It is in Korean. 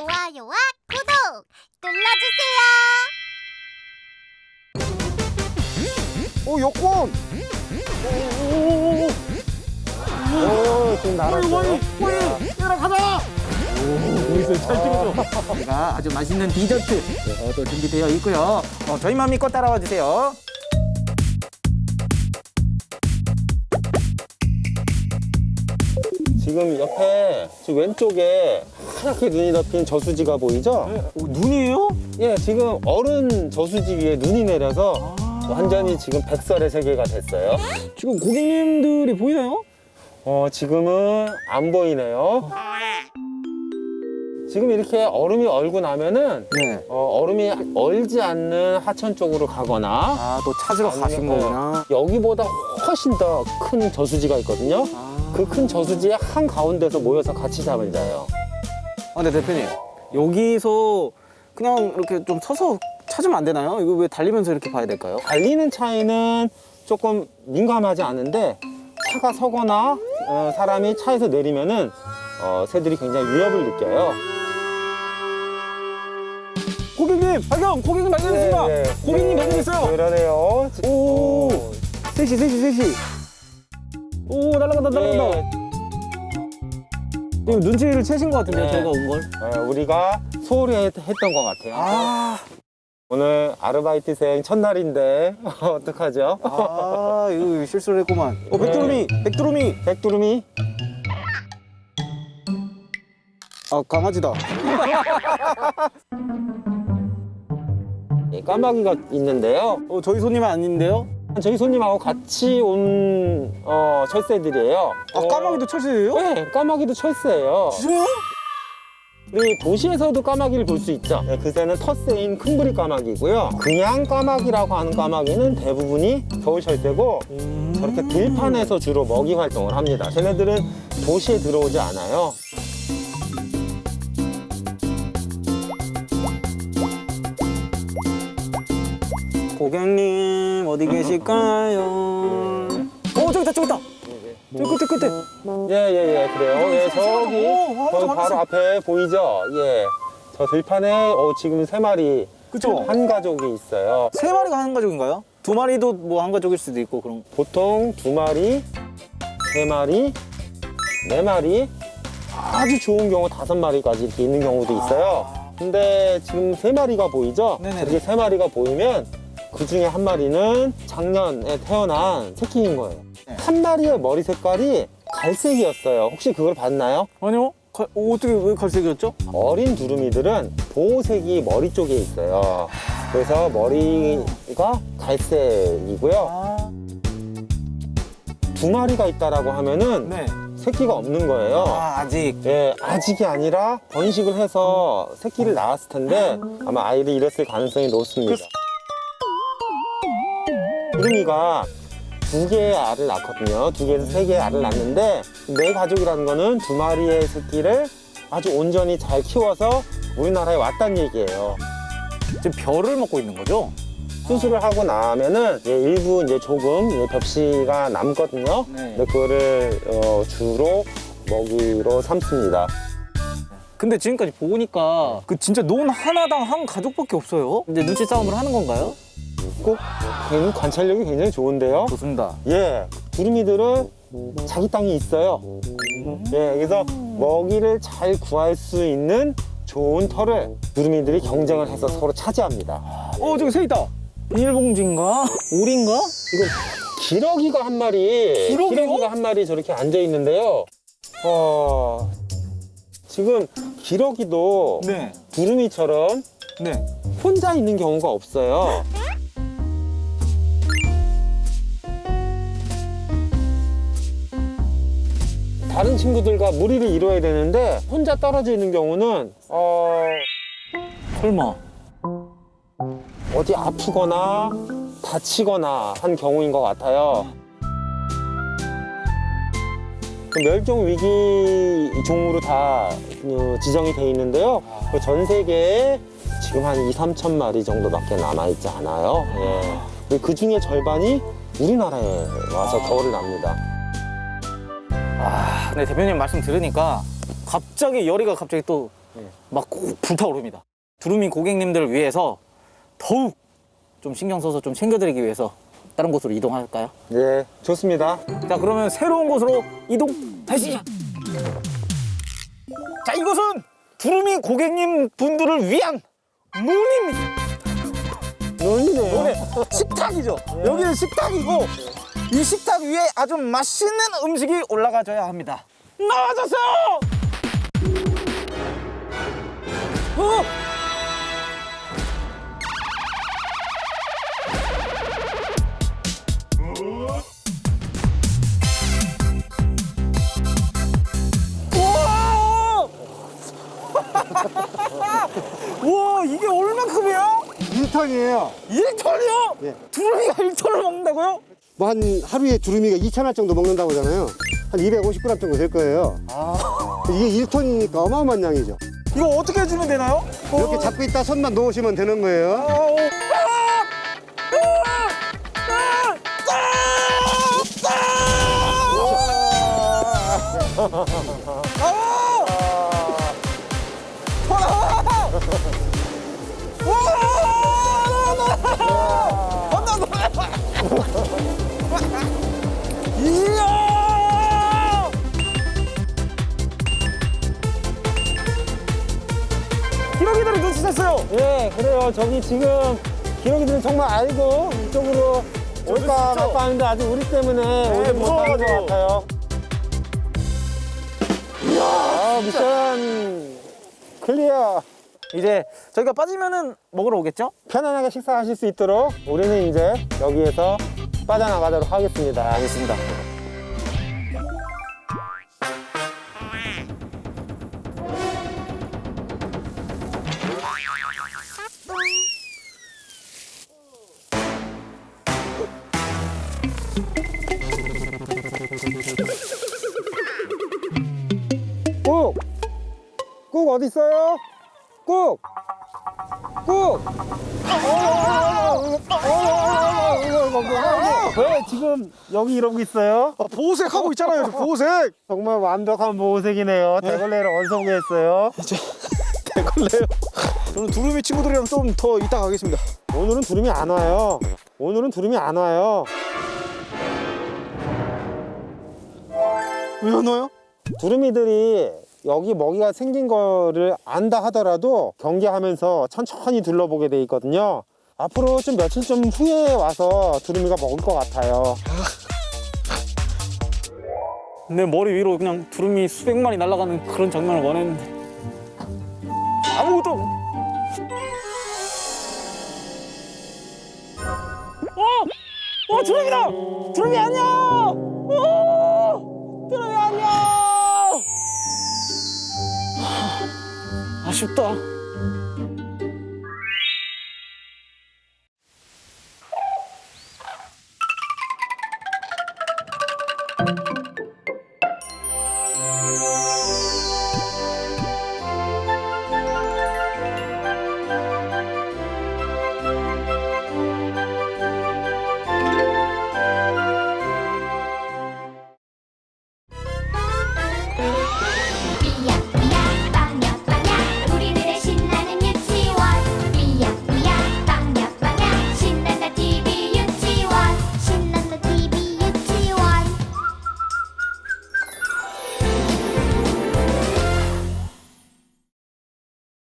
좋아요와 구독 눌러주세요. 오 여권. 오오오오. 오 지금 날았어요. 얘들아 가자! 오, 있어요. 잘 찍어줘. 제가 아주 맛있는 디저트 어, 또 준비되어 있고요. 어, 저희만 믿고 따라와 주세요. 지금 옆에 지금 왼쪽에 하얗게 눈이 덮인 저수지가 보이죠? 오, 눈이에요? 예, 지금 어른 저수지 위에 눈이 내려서 완전히 지금 백설의 세계가 됐어요. 지금 고객님들이 보이나요? 어, 지금은 안 보이네요. 지금 이렇게 얼음이 얼고 나면은 네. 어, 얼음이 얼지 않는 하천 쪽으로 가거나 아, 또 찾으러 가신 아니면, 거구나. 어, 여기보다 훨씬 더 큰 저수지가 있거든요. 아, 그큰 저수지의 한 가운데서 모여서 같이 잠을 자요. 아, 근데 대표님, 여기서 그냥 이렇게 좀 서서 찾으면 안 되나요? 이거 왜 달리면서 이렇게 봐야 될까요? 달리는 차에는 조금 민감하지 않은데 차가 서거나 어, 사람이 차에서 내리면은 어, 새들이 굉장히 위협을 느껴요. 고객님, 발견! 고객님 발견했습니다! 네, 네. 고객님 네, 발견했어요! 그러네요. 지- 오. 오. 셋이, 셋이, 셋이. 오, 날아간다, 날아간다. 네, 지금 눈치를 채신 것 같은데요, 네. 저희가 온 걸. 어, 우리가 소홀히 했- 했던 것 같아요. 아, 오늘 아르바이트생 첫날인데 어떡하죠? 아, 이거 실수를 했구만. 어, 백두루미, 백두루미. 백두루미 아, 강아지다. 예, 까마귀가 있는데요. 어, 저희 손님은 아닌데요? 저희 손님하고 같이 온 어, 철새들이에요. 아, 까마귀도 철새예요? 네, 까마귀도 철새예요. 진짜요? 우리 도시에서도 까마귀를 볼 수 있죠. 네, 그새는 텃새인 큰부리 까마귀고요. 그냥 까마귀라고 하는 까마귀는 대부분이 겨울 철새고 저렇게 들판에서 주로 먹이 활동을 합니다. 쟤네들은 도시에 들어오지 않아요. 어디 계실까요? 어, 저기 있다, 저기 있다. 저기 끝에, 끝에. 예, 예, 예, 그래요. 예, 저기, 오, 오, 거기 맞았어. 바로 앞에 보이죠? 예. 저 들판에 어, 지금 세 마리 그쵸? 한 가족이 있어요. 세 마리가 한 가족인가요? 두 마리도 뭐 한 가족일 수도 있고, 그럼. 보통 두 마리, 세 마리, 네 마리, 아주 좋은 경우 다섯 마리까지 이렇게 있는 경우도 있어요. 근데 지금 세 마리가 보이죠? 네네네. 이렇게 세 마리가 보이면 그 중에 한 마리는 작년에 태어난 새끼인 거예요. 네. 한 마리의 머리 색깔이 갈색이었어요. 혹시 그걸 봤나요? 아니요? 가, 어, 어떻게 왜 갈색이었죠? 어린 두루미들은 보호색이 머리 쪽에 있어요. 그래서 머리가 갈색이고요. 아, 두 마리가 있다라고 하면은 네. 새끼가 없는 거예요. 아, 아직. 예, 아직이 아니라 번식을 해서 새끼를 낳았을 텐데 아마 아이를 잃었을 가능성이 높습니다. 두루미가 두 개의 알을 낳거든요. 두 개에서 세 개의 알을 낳는데 내 가족이라는 거는 두 마리의 새끼를 아주 온전히 잘 키워서 우리나라에 왔다는 얘기예요. 지금 별을 먹고 있는 거죠? 수술을 하고 나면은 이제 일부 이제 조금 이제 벽시가 남거든요. 네. 근데 그거를 어, 주로 먹이로 삼습니다. 근데 지금까지 보니까 그 진짜 논 하나당 한 가족밖에 없어요. 이제 눈치 싸움을 하는 건가요? 꼭 걔는 관찰력이 굉장히 좋은데요. 좋습니다. 예, 두루미들은 자기 땅이 있어요. 예, 그래서 먹이를 잘 구할 수 있는 좋은 털을 두루미들이 경쟁을 해서 서로 차지합니다. 어, 저기 새 있다. 비닐봉지인가? 오리인가? 이거 기러기가 한 마리, 기러기요? 기러기가 한 마리 저렇게 앉아 있는데요. 어, 지금 기러기도 네. 두루미처럼 네. 혼자 있는 경우가 없어요. 다른 친구들과 무리를 이루어야 되는데 혼자 떨어져 있는 경우는 어, 설마. 어디 아프거나 다치거나 한 경우인 것 같아요. 그 멸종 위기 종으로 다 어, 지정이 돼 있는데요. 그전 세계에 지금 한 2, 3천 마리 정도밖에 남아 있지 않아요. 예. 그 중에 절반이 우리나라에 와서 겨울을 납니다. 아, 네, 대표님 말씀 들으니까 갑자기 열이가 갑자기 또막꼭 불타오릅니다. 두루미 고객님들을 위해서 더욱 좀 신경 써서 좀 챙겨드리기 위해서 다른 곳으로 이동할까요? 네, 좋습니다. 자 그러면 새로운 곳으로 이동하시죠. 자 이곳은 두루미 고객님 분들을 위한 논입니다. 논이네요. 논에 식탁이죠. 여기는 식탁이고 이 식탁 위에 아주 맛있는 음식이 올라가줘야 합니다. 나와주세요. 어! 우와 이게 얼마큼이에요? 1턴이에요. 1톤이요? 예. 두루미가 1톤을 먹는다고요? 뭐 한 하루에 두루미가 2,000알 정도 먹는다고 하잖아요. 한 250g 정도 될 거예요. 이게 1톤이니까 어마어마한 양이죠. 이거 어떻게 해주면 되나요? 이렇게 잡고 있다 손만 놓으시면 되는 거예요. 이야! 기러기들이 눈치챘어요. 예, 그래요. 저기 지금 기러기들은 정말 알고 이쪽으로 올까 그렇죠. 말까 하는데 아직 우리 때문에 오지 못하는 무서워가지고. 것 같아요. 이야, 미션 클리어. 이제 저희가 빠지면은 먹으러 오겠죠? 편안하게 식사하실 수 있도록 우리는 이제 여기에서 빠져나가도록 하겠습니다. 알겠습니다. 꾹! 꾹 어디 있어요? 꾹! 꾹! 왜 지금 여기 이러고 있어요? 보호색 하고 있잖아요, 저 보호색. 정말 완벽한 보호색이네요. 대걸레를 언성했어요. 대걸레요. 저는 두루미 친구들이랑 좀 더 이따 가겠습니다. 오늘은 두름이 안 와요. 오늘은 두름이 안 와요. 왜 안 와요? 두루미들이 여기 먹이가 생긴 거를 안다 하더라도 경계하면서 천천히 둘러보게 돼 있거든요. 앞으로 좀 며칠 좀 후에 와서 두루미가 먹을 것 같아요. 내 머리 위로 그냥 두루미 수백 마리 날아가는 그런 장면을 원했는데 아무것도 없- 어! 어 두루미다! 두루미 안녕! 어! 두루미 안녕! 하, 아쉽다